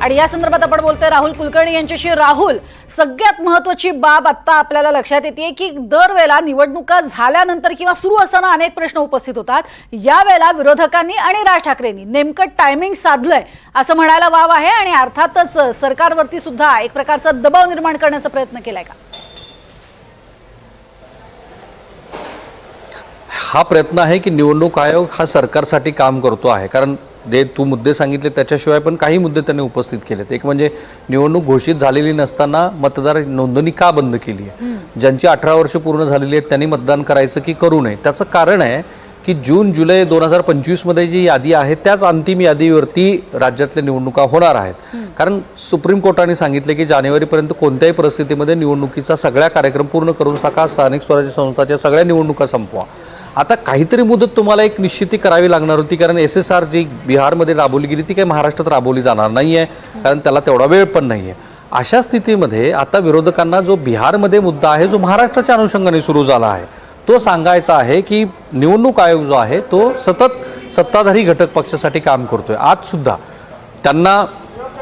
आणि या संदर्भात आपण बोलतोय राहुल कुलकर्णी यांच्याशी. राहुल सगळ्यात महत्वाची बाब आता आपल्याला लक्षात येते की दरवेळेला निवडणुका झाल्यानंतर किंवा सुरू असताना अनेक प्रश्न उपस्थित होतात. यावेळेला विरोधकांनी आणि राज ठाकरेंनी नेमकं टायमिंग साधलंय असं म्हणायला वाव आहे आणि अर्थातच सरकारवरती सुद्धा एक प्रकारचा दबाव निर्माण करण्याचा प्रयत्न केलाय का? हा प्रयत्न आहे की निवडणूक आयोग हा सरकारसाठी काम करतो आहे. कारण जे तू मुद्दे सांगितले त्याच्याशिवाय पण काही मुद्दे त्यांनी उपस्थित केलेत. एक म्हणजे निवडणूक घोषित झालेली नसताना मतदार नोंदणी का बंद केली आहे? ज्यांची अठरा वर्ष पूर्ण झालेली आहेत त्यांनी मतदान करायचं की करू नये? त्याचं कारण आहे की जून जुलै दोन हजार पंचवीसमध्ये जी यादी आहे त्याच अंतिम यादीवरती राज्यातल्या निवडणुका होणार आहेत. कारण सुप्रीम कोर्टाने सांगितले की जानेवारीपर्यंत कोणत्याही परिस्थितीमध्ये निवडणुकीचा सगळ्या कार्यक्रम पूर्ण करून सका स्थानिक स्वराज्य संस्थाच्या सगळ्या निवडणुका संपवा. आता काहीतरी मुदत तुम्हाला एक निश्चिती करावी लागणार होती कारण एस एस आर जी बिहारमध्ये राबवली गेली ती काही महाराष्ट्रात राबवली जाणार नाही आहे कारण त्याला तेवढा वेळ पण नाही आहे अशा स्थितीमध्ये आता विरोधकांना जो बिहारमध्ये मुद्दा आहे जो महाराष्ट्राच्या अनुषंगाने सुरू झाला आहे तो सांगायचा आहे की निवडणूक आयोग जो आहे तो सतत सत्ताधारी घटक पक्षासाठी काम करतोय. आजसुद्धा त्यांना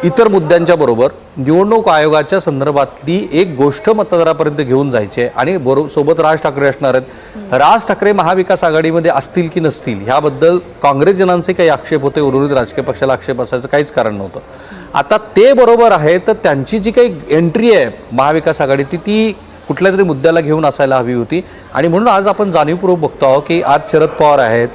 इतर मुद्द्यांच्या बरोबर निवडणूक आयोगाच्या संदर्भातली एक गोष्ट मतदारापर्यंत घेऊन जायची आहे. आणि बरोबर सोबत राज ठाकरे असणार आहेत. राज ठाकरे महाविकास आघाडीमध्ये असतील की नसतील ह्याबद्दल काँग्रेसजनांचे काही आक्षेप होते उर्वरित राजकीय पक्षाला आक्षेप असायचं काहीच कारण नव्हतं. आता ते बरोबर आहे तर त्यांची जी काही एंट्री आहे महाविकास आघाडीची ती ती कुठल्या तरी मुद्द्याला घेऊन असायला हवी होती. आणि म्हणून आज आपण जाणीवपूर्वक बघतो आहोत की आज शरद पवार आहेत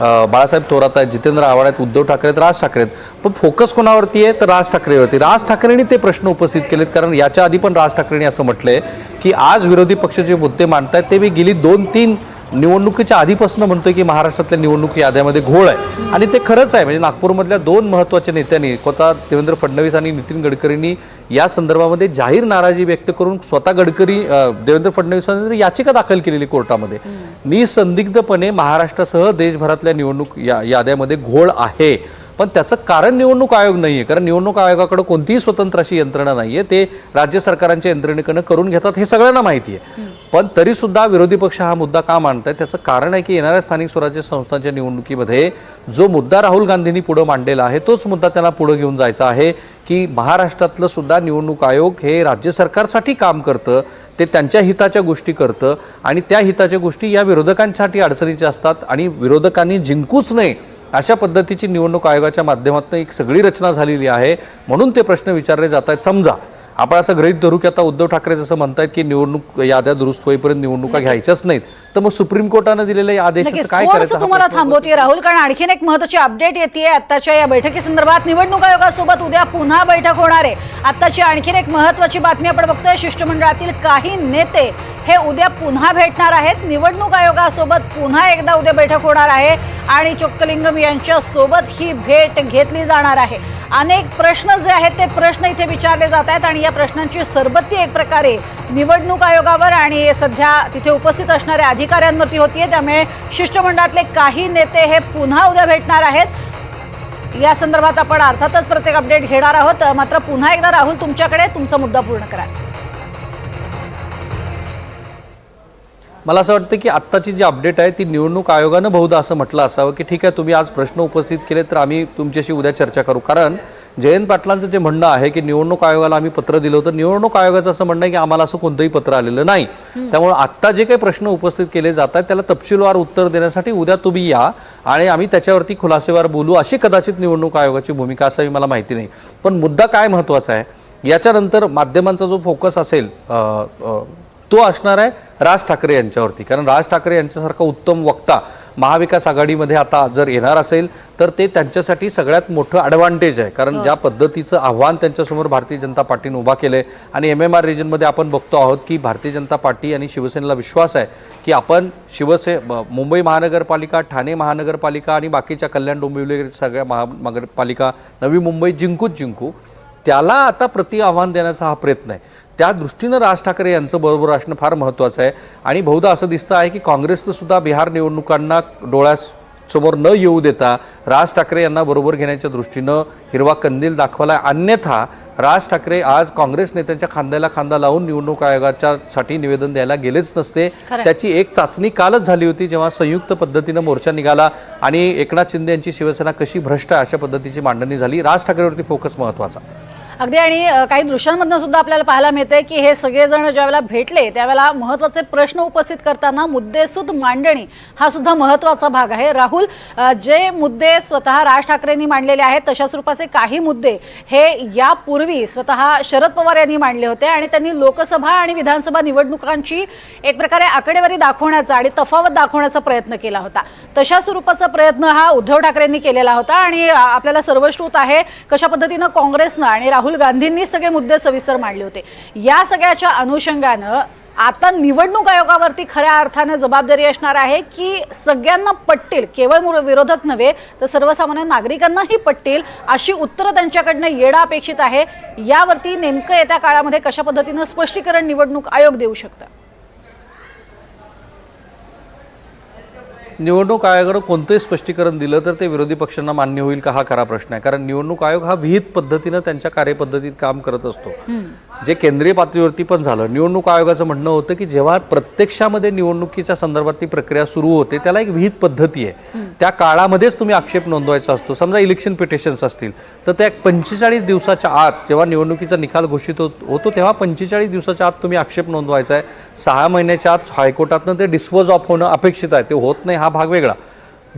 बाळासाहेब थोरात आहेत जितेंद्र आव्हाड आहेत उद्धव ठाकरे आहेत राज ठाकरे आहेत. पण फोकस कोणावरती आहे? तर राज ठाकरेवरती राज ठाकरेंनी ते प्रश्न उपस्थित केलेत कारण याच्या आधी पण राज ठाकरेंनी असं म्हटलंय की आज विरोधी पक्ष जे मुद्दे मांडतायत ते मी गेली दोन तीन निवडणुकीच्या आधीपासून म्हणतोय की महाराष्ट्रातल्या निवडणूक याद्यामध्ये घोळ आहे. आणि ते खरंच आहे. म्हणजे नागपूरमधल्या दोन महत्त्वाच्या नेत्यांनी स्वतः देवेंद्र फडणवीस आणि नितीन गडकरींनी या संदर्भामध्ये जाहीर नाराजी व्यक्त करून स्वतः गडकरी देवेंद्र फडणवीसांनी याचिका दाखल केलेली कोर्टामध्ये. निसंदिग्धपणे महाराष्ट्रासह देशभरातल्या निवडणूक या याद्यामध्ये घोळ आहे. पण त्याचं कारण निवडणूक आयोग नाही आहे कारण निवडणूक आयोगाकडे कोणतीही स्वतंत्र अशी यंत्रणा नाही आहे ते राज्य सरकारांच्या यंत्रणेकडनं करून घेतात हे सगळ्यांना माहिती आहे पण तरीसुद्धा विरोधी पक्ष हा मुद्दा का मांडत आहे त्याचं कारण आहे की येणाऱ्या स्थानिक स्वराज्य संस्थांच्या निवडणुकीमध्ये जो मुद्दा राहुल गांधींनी पुढं मांडलेला आहे तोच मुद्दा त्यांना पुढं घेऊन जायचा आहे की महाराष्ट्रातलं सुद्धा निवडणूक आयोग हे राज्य सरकारसाठी काम करतं ते त्यांच्या हिताच्या गोष्टी करतं आणि त्या हिताच्या गोष्टी या विरोधकांसाठी अडचणीच्या असतात आणि विरोधकांनी जिंकूच नये अशा पद्धतीची निवडणूक आयोगाच्या माध्यमातून एक सगळी रचना झालेली आहे. म्हणून ते प्रश्न विचारले जात आहेत समजा आपण असं गृहीत धरू की आता उद्धव ठाकरे जसं म्हणतायत की निवडणूक याद्या दुरुस्त होईपर्यंत निवडणुका घ्यायच्याच नाहीत. तर मग सुप्रीम कोर्टानं आदेशाचं नक्कीच. काय करायचं तुम्हाला थांबवते राहुल कारण आणखीन एक महत्वाची अपडेट येते आताच्या या बैठकीसंदर्भात निवडणूक आयोगासोबत उद्या पुन्हा बैठक होणार आहे. आताची आणखीन एक महत्वाची बातमी आपण बघतोय. शिष्टमंडळातील काही नेते हे उद्या पुन्हा भेटणार आहेत. निवडणूक आयोगासोबत पुन्हा एकदा उद्या बैठक होणार आहे आणि चोक्कलिंगम यांच्या सोबत ही भेट घेतली जाणार आहे. अनेक प्रश्न जे आहेत ते प्रश्न इथे विचारले जात आहेत आणि या प्रश्नांची सरबत्ती एक प्रकारे निवडणूक आयोगावर आणि सध्या तिथे उपस्थित असणाऱ्या अधिकाऱ्यांवरती होती आहे त्यामुळे शिष्टमंडळातले काही नेते हे पुन्हा उद्या भेटणार आहेत. या संदर्भात आपण अर्थातच प्रत्येक अपडेट घेणार आहोत. मात्र पुन्हा एकदा राहुल तुमच्याकडे तुमचा मुद्दा पूर्ण करा. मला असं वाटतं की आत्ताची जी अपडेट आहे ती निवडणूक आयोगानं बहुधा असं म्हटलं असावं की ठीक आहे तुम्ही आज प्रश्न उपस्थित केले तर आम्ही तुमच्याशी उद्या चर्चा करू. कारण जयंत पाटलांचं जे म्हणणं आहे की निवडणूक आयोगाला आम्ही पत्र दिलं होतं निवडणूक आयोगाचं असं म्हणणं आहे की आम्हाला असं कोणतंही पत्र आलेलं नाही. त्यामुळे आत्ता जे काही प्रश्न उपस्थित केले जात आहेत त्याला तपशीलवार उत्तर देण्यासाठी उद्या तुम्ही या आणि आम्ही त्याच्यावरती खुलासेवार बोलू अशी कदाचित निवडणूक आयोगाची भूमिका असावी मला माहिती नाही. पण मुद्दा काय महत्त्वाचा आहे याच्यानंतर माध्यमांचा जो फोकस असेल तो असणार आहे राज ठाकरे यांच्यावरती. कारण राज ठाकरे यांच्यासारखा उत्तम वक्ता महाविकास आघाडीमध्ये आता जर येणार असेल तर ते त्यांच्यासाठी सगळ्यात मोठं ॲडव्हान्टेज आहे. कारण ज्या पद्धतीचं आव्हान त्यांच्यासमोर भारतीय जनता पार्टीने उभा केलं आहे आणि एम एम आर रिजनमध्ये आपण बघतो आहोत की भारतीय जनता पार्टी आणि शिवसेनेला विश्वास आहे की आपण शिवसे मुंबई महानगरपालिका ठाणे महानगरपालिका आणि बाकीच्या कल्याण डोंबिवली सगळ्या महानगरपालिका नवी मुंबई जिंकूच जिंकू. त्याला आता प्रति आव्हान देण्याचा हा प्रयत्न आहे. त्या दृष्टीनं राज ठाकरे यांचं बरोबर असणं फार महत्त्वाचं आहे. आणि बहुधा असं दिसतं आहे की काँग्रेसनं सुद्धा बिहार निवडणुकांना डोळ्यासमोर न येऊ देता राज ठाकरे यांना बरोबर घेण्याच्या दृष्टीनं हिरवा कंदील दाखवला अन्यथा राज ठाकरे आज काँग्रेस नेत्यांच्या खांद्याला खांदा लावून निवडणूक आयोगाच्या साठी निवेदन द्यायला गेलेच नसते. त्याची एक चाचणी कालच झाली होती जेव्हा संयुक्त पद्धतीनं मोर्चा निघाला आणि एकनाथ शिंदे यांची शिवसेना कशी भ्रष्ट आहे अशा पद्धतीची मांडणी झाली. राज ठाकरेवरती फोकस महत्त्वाचा अगदी आणि काही दृश्यांमधनं सुद्धा आपल्याला पाहायला मिळते की हे सगळेजण ज्यावेळेला भेटले त्यावेळेला महत्त्वाचे प्रश्न उपस्थित करताना मुद्देसूद मांडणी हा सुद्धा महत्त्वाचा भाग आहे. राहुल जे मुद्दे स्वतः राज ठाकरेंनी मांडलेले आहेत तशा स्वरूपाचे काही मुद्दे हे यापूर्वी स्वतः शरद पवार यांनी मांडले होते आणि त्यांनी लोकसभा आणि विधानसभा निवडणुकांची एक प्रकारे आकडेवारी दाखवण्याचा आणि तफावत दाखवण्याचा प्रयत्न केला होता. तशा स्वरूपाचा प्रयत्न हा उद्धव ठाकरेंनी केलेला होता आणि आपल्याला सर्वश्रुत आहे कशा पद्धतीनं काँग्रेसनं आणि राहुल गांधींनी सगळे मुद्दे सविस्तर मांडले होते. या सगळ्याच्या अनुषंगानं आता निवडणूक आयोगावरती खऱ्या अर्थानं जबाबदारी असणार आहे की सगळ्यांना पटतील केवळ विरोधक नव्हे तर सर्वसामान्य नागरिकांनाही पटतील अशी उत्तरं त्यांच्याकडनं येणं अपेक्षित आहे. यावरती नेमकं येत्या काळामध्ये कशा पद्धतीनं स्पष्टीकरण निवडणूक आयोग देऊ शकतं? निवडणूक आयोगानं कोणतंही स्पष्टीकरण दिलं तर ते विरोधी पक्षांना मान्य होईल का? हा खरा प्रश्न आहे. कारण निवडणूक आयोग हा विहित पद्धतीनं त्यांच्या कार्यपद्धतीत काम करत असतो. जे केंद्रीय पातळीवरती पण झालं. निवडणूक आयोगाचं म्हणणं होतं की जेव्हा प्रत्यक्षामध्ये निवडणुकीच्या संदर्भातली प्रक्रिया सुरू होते त्याला एक विहित पद्धती आहे. त्या काळामध्येच तुम्ही आक्षेप नोंदवायचा असतो. समजा इलेक्शन पिटिशन्स असतील तर त्या पंचेचाळीस दिवसाच्या आत जेव्हा निवडणुकीचा निकाल घोषित होत होतो तेव्हा पंचेचाळीस दिवसाच्या आत तुम्ही आक्षेप नोंदवायचा आहे. सहा महिन्याच्या आत हायकोर्टातनं ते डिस्पोज ऑफ होणं अपेक्षित आहे. ते होत नाही हा भाग वेगळा.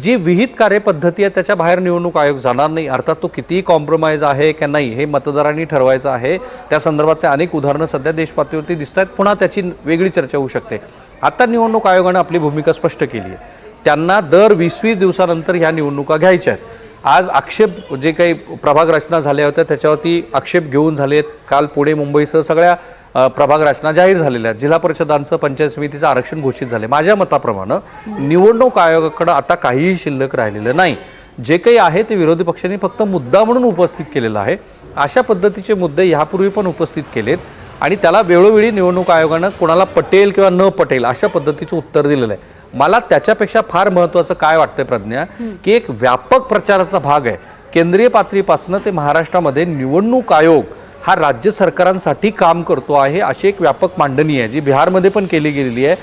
जी विहित कार्यपद्धती आहे त्याच्या बाहेर निवडणूक आयोग जाणार नाही. अर्थात तो कितीही कॉम्प्रोमाइज आहे की नाही हे मतदारांनी ठरवायचं आहे. त्या संदर्भात त्या अनेक उदाहरणं सध्या देशपातळीवरती दिसत आहेत पुन्हा त्याची वेगळी चर्चा होऊ शकते. आता निवडणूक आयोगानं आपली भूमिका स्पष्ट केली आहे. त्यांना दर वीस वीस दिवसानंतर ह्या निवडणुका घ्यायच्या आहेत. आज आक्षेप जे काही प्रभाग रचना झाल्या होत्या त्याच्यावरती आक्षेप घेऊन झालेत. काल पुणे मुंबईसह सगळ्या प्रभाग रचना जाहीर झालेल्या आहेत. जिल्हा परिषदांचं पंचायत समितीचं आरक्षण घोषित झाले माझ्या मताप्रमाणे निवडणूक आयोगाकडे आता काहीही शिल्लक राहिलेलं नाही. जे काही आहे ते विरोधी पक्षांनी फक्त मुद्दा म्हणून उपस्थित केलेलं आहे. अशा पद्धतीचे मुद्दे ह्यापूर्वी पण उपस्थित केलेत आणि त्याला वेळोवेळी निवडणूक आयोगानं कोणाला पटेल किंवा न पटेल अशा पद्धतीचं उत्तर दिलेलं आहे. मला त्याच्यापेक्षा फार महत्त्वाचं काय वाटतंय प्रज्ञा की एक व्यापक प्रचाराचा भाग आहे. केंद्रीय पातळीपासून ते महाराष्ट्रामध्ये निवडणूक आयोग हा राज्य सरकारांसाठी काम करतो आहे अशी एक व्यापक मांडणी आहे जी बिहारमध्ये पण केली गेलेली आहे.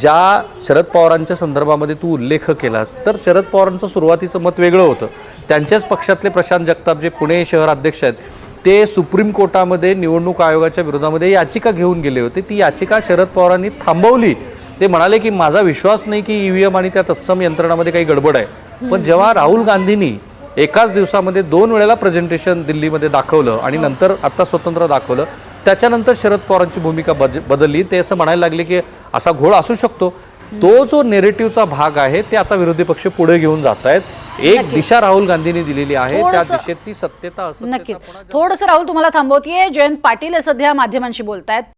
ज्या शरद पवारांच्या संदर्भामध्ये तू उल्लेख केलास तर शरद पवारांचं सुरुवातीचं मत वेगळं होतं. त्यांच्याच पक्षातले प्रशांत जगताप जे पुणे शहर अध्यक्ष आहेत ते सुप्रीम कोर्टामध्ये निवडणूक आयोगाच्या विरोधामध्ये याचिका घेऊन गेले होते. ती याचिका शरद पवारांनी थांबवली. ते म्हणाले की माझा विश्वास नाही की ईव्हीएम आणि त्या तत्सम यंत्रणामध्ये काही गडबड आहे. पण जेव्हा राहुल गांधींनी एकाच दिवसामध्ये दोन वेळेला प्रेझेंटेशन दिल्लीमध्ये दाखवलं आणि नंतर आता स्वतंत्र दाखवलं. त्याच्यानंतर शरद पवारांची भूमिका बज बदलली. ते असं म्हणायला लागले की असा घोळ असू शकतो. तो जो नेरेटिव्हचा भाग आहे ते आता विरोधी पक्ष पुढे घेऊन जात आहेत एक दिशा राहुल गांधींनी दिलेली आहे. त्या दिशेची सत्यता नक्कीच. थोडंसं राहुल तुम्हाला थांबवतीये. जयंत पाटील हे सध्या माध्यमांशी बोलतायत.